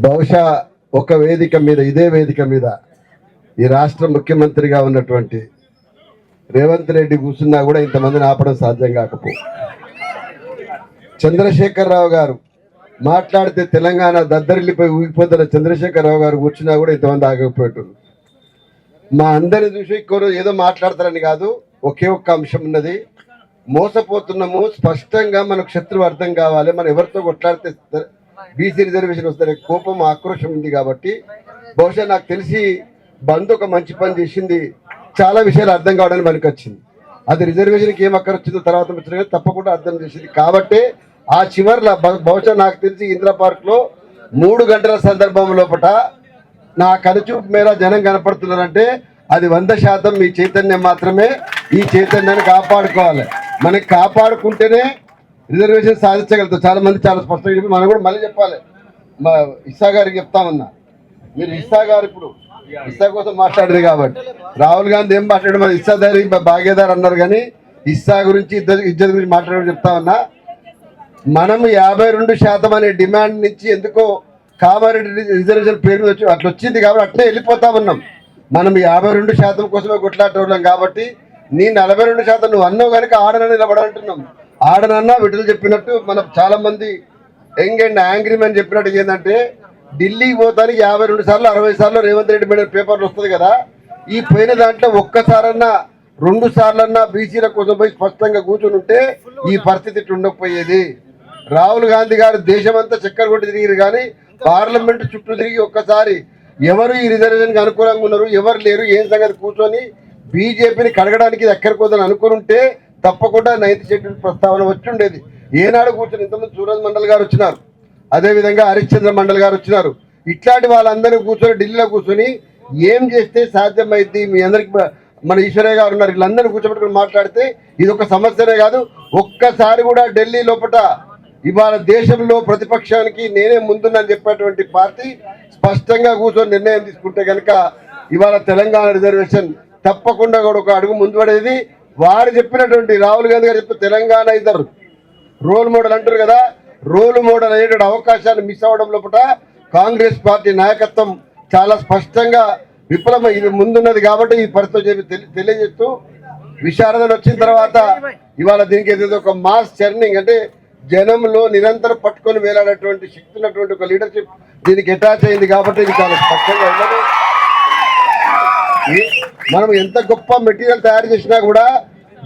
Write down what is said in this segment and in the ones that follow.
బహుశా ఒక వేదిక మీద ఇదే వేదిక మీద ఈ రాష్ట్ర ముఖ్యమంత్రిగా ఉన్నటువంటి రేవంత్ రెడ్డి కూర్చున్నా కూడా ఇంతమందిని ఆపడం సాధ్యం కాకపో. చంద్రశేఖరరావు గారు మాట్లాడితే తెలంగాణ దద్దరిల్లిపోయి ఊగిపోతున్న చంద్రశేఖరరావు గారు కూర్చున్నా కూడా ఇంతమంది ఆగకపోయారు మా అందరిని చూసి ఇంకో ఏదో మాట్లాడతారని కాదు ఒకే ఒక్క అంశం ఉన్నది. మోసపోతున్నాము స్పష్టంగా మనకు శత్రువు అర్థం కావాలి మనం ఎవరితో కొట్లాడితే బీసీ రిజర్వేషన్ వస్తే కోపం ఆక్రోషం ఉంది కాబట్టి బహుశా నాకు తెలిసి బంద్ ఒక మంచి పని చేసింది. చాలా విషయాలు అర్థం కావడానికి మనకి వచ్చింది. అది రిజర్వేషన్కి ఏం అక్కరొచ్చిందో తర్వాత వచ్చినా తప్పకుండా అర్థం చేసింది. కాబట్టి ఆ చివర్లో బహుశా నాకు తెలిసి ఇందిరా పార్క్లో మూడు గంటల సందర్భం లోపట నా కనుచూపు మేర జనం కనపడుతున్నారంటే అది వంద శాతం మీ చైతన్యం మాత్రమే. ఈ చైతన్యాన్ని కాపాడుకోవాలి. మనకి కాపాడుకుంటేనే రిజర్వేషన్ సాధించగలుగుతాం. చాలా మంది చాలా స్పష్టంగా చెప్పి మనం కూడా మళ్ళీ చెప్పాలి. మా ఇస్సా గారికి చెప్తామన్నా మీరు ఇస్సా గారు ఇప్పుడు ఇస్సా కోసం మాట్లాడేది కాబట్టి. రాహుల్ గాంధీ ఏం మాట్లాడారు మన ఇస్సాదారి భాగ్యదారు అన్నారు కానీ ఇస్సా గురించి ఇద్దరు ఇద్దరి గురించి మాట్లాడమని చెప్తామన్నా మనం యాభై రెండు శాతం అనే డిమాండ్ నుంచి ఎందుకో కామారెడ్డి రిజర్వేషన్ పేరు వచ్చి అట్లా వచ్చింది కాబట్టి అట్లే వెళ్ళిపోతామన్నాం మనం యాభై రెండు శాతం కోసమే కొట్లాడటం కాబట్టి నీ నలభై రెండు శాతం నువ్వు అన్నావు కనుక ఆడనని నిలబడాలంటున్నాం. ఆడనన్నా విడుదల చెప్పినట్టు మన చాలా మంది యంగ్ అండ్ యాంగ్రీ మ్యాన్ చెప్పినట్టు ఏంటంటే ఢిల్లీకి పోతానికి యాభై రెండు సార్లు అరవై సార్లు రేవంత్ రెడ్డి మీద పేపర్లు వస్తుంది కదా ఈ పోయిన దాంట్లో ఒక్కసారన్నా రెండు సార్లన్నా బీసీల కోసం పోయి స్పష్టంగా కూర్చుని ఉంటే ఈ పరిస్థితి ఉండకపోయేది. రాహుల్ గాంధీ గారు దేశమంతా చక్కెర కొట్టి తిరిగిరు కానీ పార్లమెంట్ చుట్టూ తిరిగి ఒక్కసారి ఎవరు ఈ రిజర్వేషన్కి అనుకూలంగా ఉన్నారు ఎవరు లేరు ఏం సంగతి కూర్చొని బీజేపీని కడగడానికి ఇది ఎక్కడికి వద్దని అనుకుని ఉంటే తప్పకుండా నైన్త్ షెడ్యూల్ ప్రస్తావన వచ్చి ఉండేది ఏనాడు కూర్చొని ఇంతమంది సూరజ్ మండల్ గారు వచ్చినారు. అదేవిధంగా హరిశ్చంద్ర మండల్ గారు వచ్చినారు. ఇట్లాంటి వాళ్ళందరూ కూర్చొని ఢిల్లీలో కూర్చొని ఏం చేస్తే సాధ్యమైంది మీ అందరికి మన ఈశ్వరయ్య గారు ఉన్నారు. వీళ్ళందరూ కూర్చోబెట్టుకుని మాట్లాడితే ఇది ఒక సమస్యనే కాదు. ఒక్కసారి కూడా ఢిల్లీ లోపల ఇవాళ దేశంలో ప్రతిపక్షానికి నేనే ముందున్నని చెప్పేటువంటి పార్టీ స్పష్టంగా కూర్చొని నిర్ణయం తీసుకుంటే కనుక ఇవాళ తెలంగాణ రిజర్వేషన్ తప్పకుండా కూడా ఒక అడుగు ముందు పడేది వారు చెప్పినటువంటి రాహుల్ గాంధీ గారు చెప్పిన తెలంగాణ ఇద్దరు రోల్ మోడల్ అంటారు కదా రోల్ మోడల్ అయ్యేటువంటి అవకాశాన్ని మిస్ అవ్వడం లోపల కాంగ్రెస్ పార్టీ నాయకత్వం చాలా స్పష్టంగా విఫలం ఇది ముందున్నది కాబట్టి ఈ పరిస్థితి చెప్పి తెలి- తెలియజేస్తూ విశారదలు వచ్చిన తర్వాత ఇవాళ దీనికి ఏదో ఒక మాస్ చర్నింగ్ అంటే జనంలో నిరంతరం పట్టుకొని వేలాడేటువంటి శక్తి ఉన్నటువంటి ఒక లీడర్షిప్ దీనికి అటాచ్ అయింది కాబట్టి ఇది చాలా స్పష్టంగా ఉన్నది. మనం ఎంత గొప్ప మెటీరియల్ తయారు చేసినా కూడా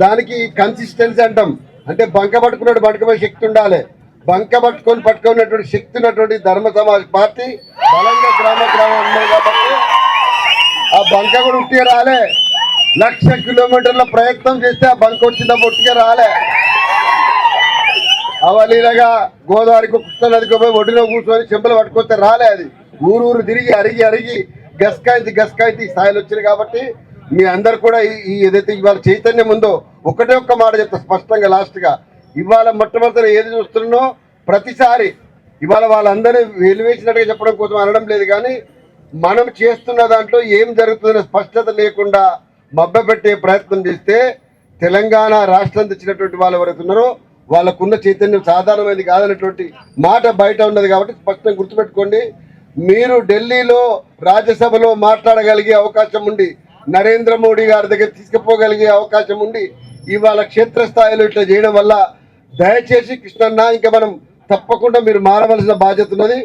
దానికి కన్సిస్టెన్సీ అంటాం. అంటే బంక పట్టుకున్నట్టు పట్టుకునే శక్తి ఉండాలి. బంక పట్టుకొని పట్టుకున్నటువంటి శక్తి ఉన్నటువంటి ధర్మ సమాజ్ పార్టీ బలంగా గ్రామ గ్రామం ఉన్నాయి కాబట్టి ఆ బంక కూడా ఉట్టిగా రాలే. లక్ష కిలోమీటర్ల ప్రయత్నం చేస్తే ఆ బంక వచ్చినప్పుడు ఉట్టిగా రాలే. అవలీలగా గోదావరికి కృష్ణానదికి పోయి ఒడిలో కూర్చొని చెంపలు పట్టుకొస్తే రాలే అది. ఊరు ఊరు తిరిగి అరిగి అరిగి గస్కాయించి గస్కాయించి స్థాయిలు వచ్చింది కాబట్టి మీ అందరు కూడా ఈ ఏదైతే ఇవాళ చైతన్యం ఉందో ఒకటే ఒక్క మాట చెప్తా స్పష్టంగా లాస్ట్గా. ఇవాళ మొట్టమొదటి ఏది చూస్తున్నో ప్రతిసారి ఇవాళ వాళ్ళందరినీ వెలివేసినట్టుగా చెప్పడం కోసం అనడం లేదు కానీ మనం చేస్తున్న దాంట్లో ఏం జరుగుతుందనే స్పష్టత లేకుండా మభ్యపెట్టే ప్రయత్నం చేస్తే తెలంగాణ రాష్ట్రం తెచ్చినటువంటి వాళ్ళు ఎవరైతే ఉన్నారో వాళ్ళకున్న చైతన్యం సాధారణమైనది కాదనేటువంటి మాట బయట ఉన్నది కాబట్టి స్పష్టంగా గుర్తుపెట్టుకోండి. మీరు ఢిల్లీలో రాజ్యసభలో మాట్లాడగలిగే అవకాశం ఉండి నరేంద్ర మోడీ గారి దగ్గర తీసుకుపోగలిగే అవకాశం ఉండి ఇవాళ క్షేత్రస్థాయిలో ఇట్లా చేయడం వల్ల దయచేసి కృష్ణన్న ఇంకా మనం తప్పకుండా మీరు మారవలసిన బాధ్యత ఉన్నది.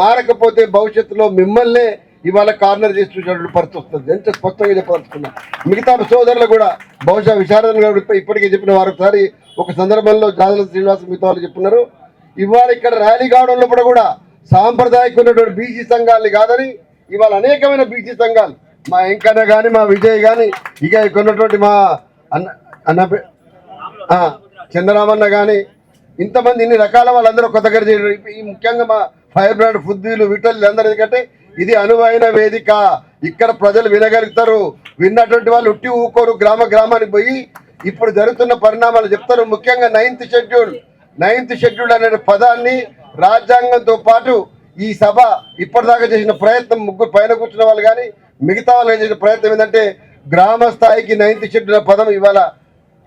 మారకపోతే భవిష్యత్తులో మిమ్మల్నే ఇవాళ కార్నర్ చేసి చూసేటువంటి పరిస్థితి వస్తుంది. ఎంత స్పష్టంగా చెప్పదలుచుకున్నా. మిగతా సోదరులు కూడా బహుశా విశారదన్ గారు ఇప్పటికే చెప్పిన వారు ఒకసారి ఒక సందర్భంలో జాదల శ్రీనివాస్ మిగతా వాళ్ళు చెప్పున్నారు ఇవాళ ఇక్కడ ర్యాలీ కావడంలో కూడా కూడా బీసీ సంఘాలని కాదని ఇవాళ అనేకమైన బీసీ సంఘాలు మా వెంకన్న కానీ మా విజయ్ కానీ ఇక ఇక్కడ ఉన్నటువంటి మా అన్న అన్న పే- ఆ, చంద్రరామన్న కానీ ఇంతమంది ఇన్ని రకాల వాళ్ళందరూ కొత్త దగ్గర చేయడం ఈ ముఖ్యంగా మా ఫైర్ బ్రాండ్ ఫుద్దీలు విటల్ అందరూ ఎందుకంటే ఇది అనువైన వేదిక. ఇక్కడ ప్రజలు వినగలుగుతారు. విన్నటువంటి వాళ్ళు ఉట్టి ఊకోరు గ్రామ గ్రామానికి పోయి ఇప్పుడు జరుగుతున్న పరిణామాలు చెప్తారు. ముఖ్యంగా నైన్త్ షెడ్యూల్ నైన్త్ షెడ్యూల్ అనే పదాన్ని రాజ్యాంగంతో పాటు ఈ సభ ఇప్పటిదాకా చేసిన ప్రయత్నం ముగ్గురు పైన కూర్చున్న వాళ్ళు కానీ మిగతా వాళ్ళు చేసిన ప్రయత్నం ఏంటంటే గ్రామ స్థాయికి నైన్త్ షెడ్యూల్ పదం ఇవాళ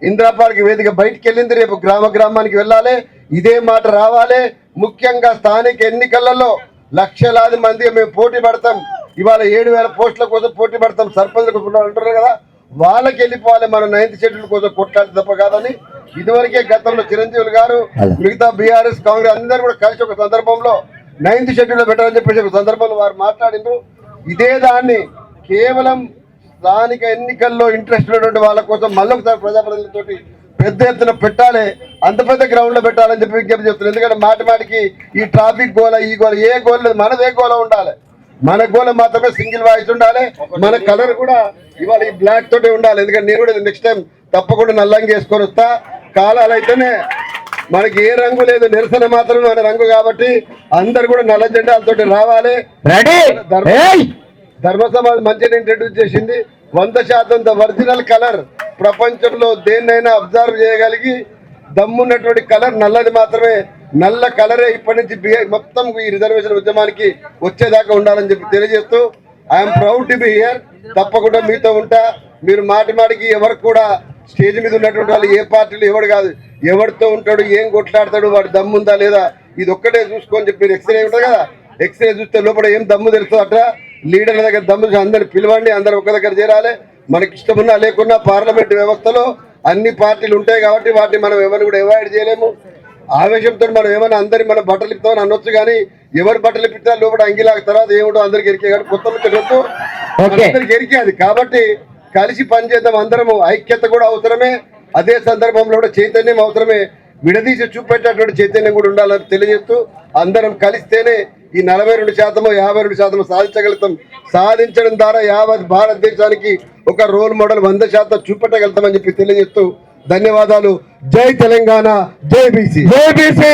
ఇంద్రాపార్క్ వేదిక బయటికి వెళ్ళింది రేపు గ్రామ గ్రామానికి వెళ్ళాలి. ఇదే మాట రావాలి. ముఖ్యంగా స్థానిక ఎన్నికలలో లక్షలాది మంది మేము పోటీ పడతాం. ఇవాళ ఏడు వేల పోస్టుల కోసం పోటీ పడతాం. సర్పంచ్ అంటున్నారు కదా. వాళ్ళకి వెళ్ళిపోవాలి మన నైన్త్ షెడ్యూల్ కోసం కొట్లాడి తప్ప కాదని ఇదివరకే గతంలో చిరంజీవులు గారు మిగతా బీఆర్ఎస్ కాంగ్రెస్ అందరూ కూడా కలిసి ఒక సందర్భంలో నైన్త్ షెడ్యూల్ పెట్టాలని చెప్పేసి ఒక సందర్భంలో వారు మాట్లాడిండ్రు. ఇదే దాన్ని కేవలం స్థానిక ఎన్నికల్లో ఇంట్రెస్ట్ ఉన్నటువంటి వాళ్ళ కోసం మళ్ళీ ప్రజాప్రతినిధులతో పెద్ద ఎత్తున పెట్టాలి అంత పెద్ద గ్రౌండ్లో పెట్టాలని చెప్పి విజ్ఞప్తి చెప్తున్నారు ఎందుకంటే మాటి మాటికి ఈ ట్రాఫిక్ గోల ఈ గోల ఏ గోల లేదు. మనది ఏ గోల ఉండాలి? మన గోల మాత్రమే సింగిల్ వాయిస్ ఉండాలి. మన కలర్ కూడా ఇవాళ ఈ బ్లాక్ తోటే ఉండాలి. ఎందుకంటే నేను కూడా నెక్స్ట్ టైం తప్పకుండా నల్లంగి వేసుకొని వస్తా. కాలాలు అయితేనే మనకి ఏ రంగు లేదు. నిరసన మాత్రమే మన రంగు కాబట్టి అందరు కూడా నల్ల జెండాలతోటి రావాలి. రెడీ? ధర్మ- సమాజ్ మంచిగా ఇంట్రడ్యూస్ చేసింది. వంద శాతం ద ఒరిజినల్ కలర్. ప్రపంచంలో దేన్నైనా అబ్జర్వ్ చేయగలిగి దమ్మున్నటువంటి కలర్ నల్లది మాత్రమే. నల్ల కలరే ఇప్పటి నుంచి మొత్తం ఈ రిజర్వేషన్ ఉద్యమానికి వచ్చేదాకా ఉండాలని చెప్పి తెలియజేస్తూ I'm proud to be here తప్పకుండా మీతో ఉంటా. మీరు మాటి మాటికి ఎవరు కూడా స్టేజ్ మీద ఉన్నటువంటి వాళ్ళు ఏ పార్టీలు ఎవడు కాదు. ఎవరితో ఉంటాడు ఏం కొట్లాడతాడు వాడి దమ్ము ఉందా లేదా ఇది ఒక్కటే చూసుకొని చెప్పి ఎక్స్రే ఉంటుంది కదా? ఎక్స్రే చూస్తే లోపల ఏం దమ్ము తెలుసు అట్లా లీడర్ల దగ్గర దమ్ము చూసి అందరు పిలవండి అందరు ఒక దగ్గర చేరాలి. మనకి ఇష్టమున్నా లేకున్నా పార్లమెంట్ వ్యవస్థలో అన్ని పార్టీలు ఉంటాయి కాబట్టి వాటిని మనం ఎవరిని కూడా అవాయిడ్ చేయలేము. ఆవేశంతో మనం ఏమైనా అందరి మన బట్టలు ఇస్తామని అనొచ్చు కానీ ఎవరు బట్టలు ఇప్పినా లోపల అంగిలాగా తర్వాత ఏమిటో అందరికి ఎరికే. కానీ కొత్త. అందరికి ఎరికే అది. కాబట్టి కలిసి పనిచేద్దాం. అందరము ఐక్యత కూడా అవసరమే. అదే సందర్భంలో కూడా చైతన్యం అవసరమే. విడదీసి చూపెట్టేటువంటి చైతన్యం కూడా ఉండాలని తెలియజేస్తూ అందరం కలిస్తేనే ఈ నలభై రెండు శాతము యాభై రెండు శాతం సాధించగలుగుతాం. సాధించడం ద్వారా యావత్ భారతదేశానికి ఒక రోల్ మోడల్ వంద శాతం చూపెట్టగలుగుతామని చెప్పి తెలియజేస్తూ ధన్యవాదాలు. జై తెలంగాణ జై బీసీ. జేబీసీ